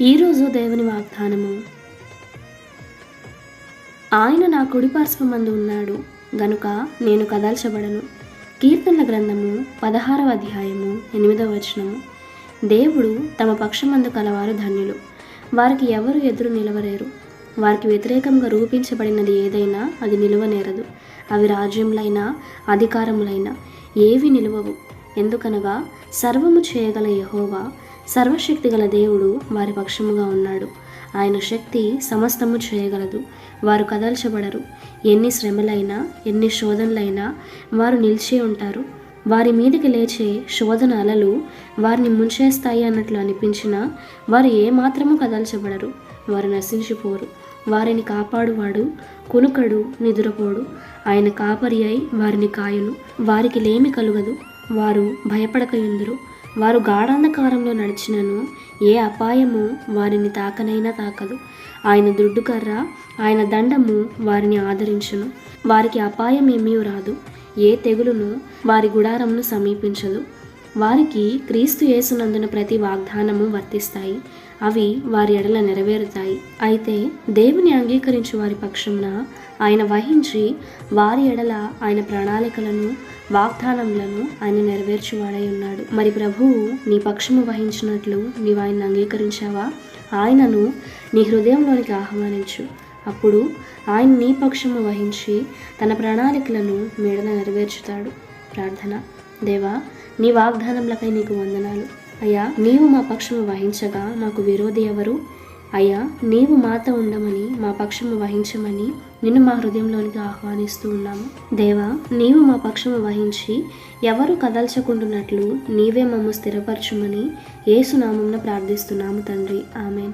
ఈరోజు దేవుని వాగ్దానము. ఆయన నా కుడి పార్శ్వమందు ఉన్నాడు గనుక నేను కదల్చబడను. కీర్తనల గ్రంథము పదహారవ అధ్యాయము ఎనిమిదవ వచనము. దేవుడు తమ పక్షమందు కలవారు ధన్యులు. వారికి ఎవరు ఎదురు నిలవలేరు. వారికి వ్యతిరేకంగా రూపించబడినది ఏదైనా అది నిలువనేరదు. అవి రాజ్యములైనా అధికారములైనా ఏవి నిలువవు. ఎందుకనగా సర్వము చేయగల యహోవా సర్వశక్తి గల దేవుడు వారి పక్షముగా ఉన్నాడు. ఆయన శక్తి సమస్తము చేయగలదు. వారు కదల్చబడరు. ఎన్ని శ్రమలైనా ఎన్ని శోధనలైనా వారు నిలిచి ఉంటారు. వారి మీదకి లేచే శోధన అలలు వారిని ముంచేస్తాయి అన్నట్లు అనిపించినా వారు ఏమాత్రము కదల్చబడరు. వారు నశించిపోరు. వారిని కాపాడువాడు కునుకడు నిదురపోడు. ఆయన కాపరి అయి వారిని కాయును. వారికి లేమి కలుగదు. వారు భయపడకయుందురు వారు గాఢాంధకారంలో నడిచినను. ఏ అపాయము వారిని తాకనైనా తాకదు. ఆయన దుడ్డుకర్ర ఆయన దండము వారిని ఆదరించును. వారికి అపాయం ఏమీ రాదు. ఏ తెగులును వారి గుడారమును సమీపించదు. వారికి క్రీస్తు యేసునందున ప్రతి వాగ్దానము వర్తిస్తాయి. అవి వారి ఎడల నెరవేరుతాయి. అయితే దేవుని అంగీకరించు వారి పక్షంన ఆయన వహించి వారి ఎడల ఆయన ప్రణాళికలను వాగ్దానములను ఆయన నెరవేర్చువాడై ఉన్నాడు. మరి ప్రభువు నీ పక్షము వహించినట్లు నీవు ఆయన అంగీకరించావా? ఆయనను నీ హృదయంలోనికి ఆహ్వానించు. అప్పుడు ఆయన నీ పక్షము వహించి తన ప్రణాళికలను మేడల నెరవేర్చుతాడు. ప్రార్థన. దేవా నీ వాగ్దానములకై నీకు వందనాలు. అయ్యా నీవు మా పక్షము వహించగా మాకు విరోధి ఎవరు? అయ్యా నీవు మాతో ఉండమని మా పక్షము వహించమని నిన్ను మా హృదయంలోనికి ఆహ్వానిస్తూ ఉన్నాము. దేవా నీవు మా పక్షము వహించి ఎవరు కదల్చకుంటున్నట్లు నీవే మమ్ము స్థిరపరచుమని ఏసునామంన ప్రార్థిస్తున్నాము తండ్రి. ఆమెన్.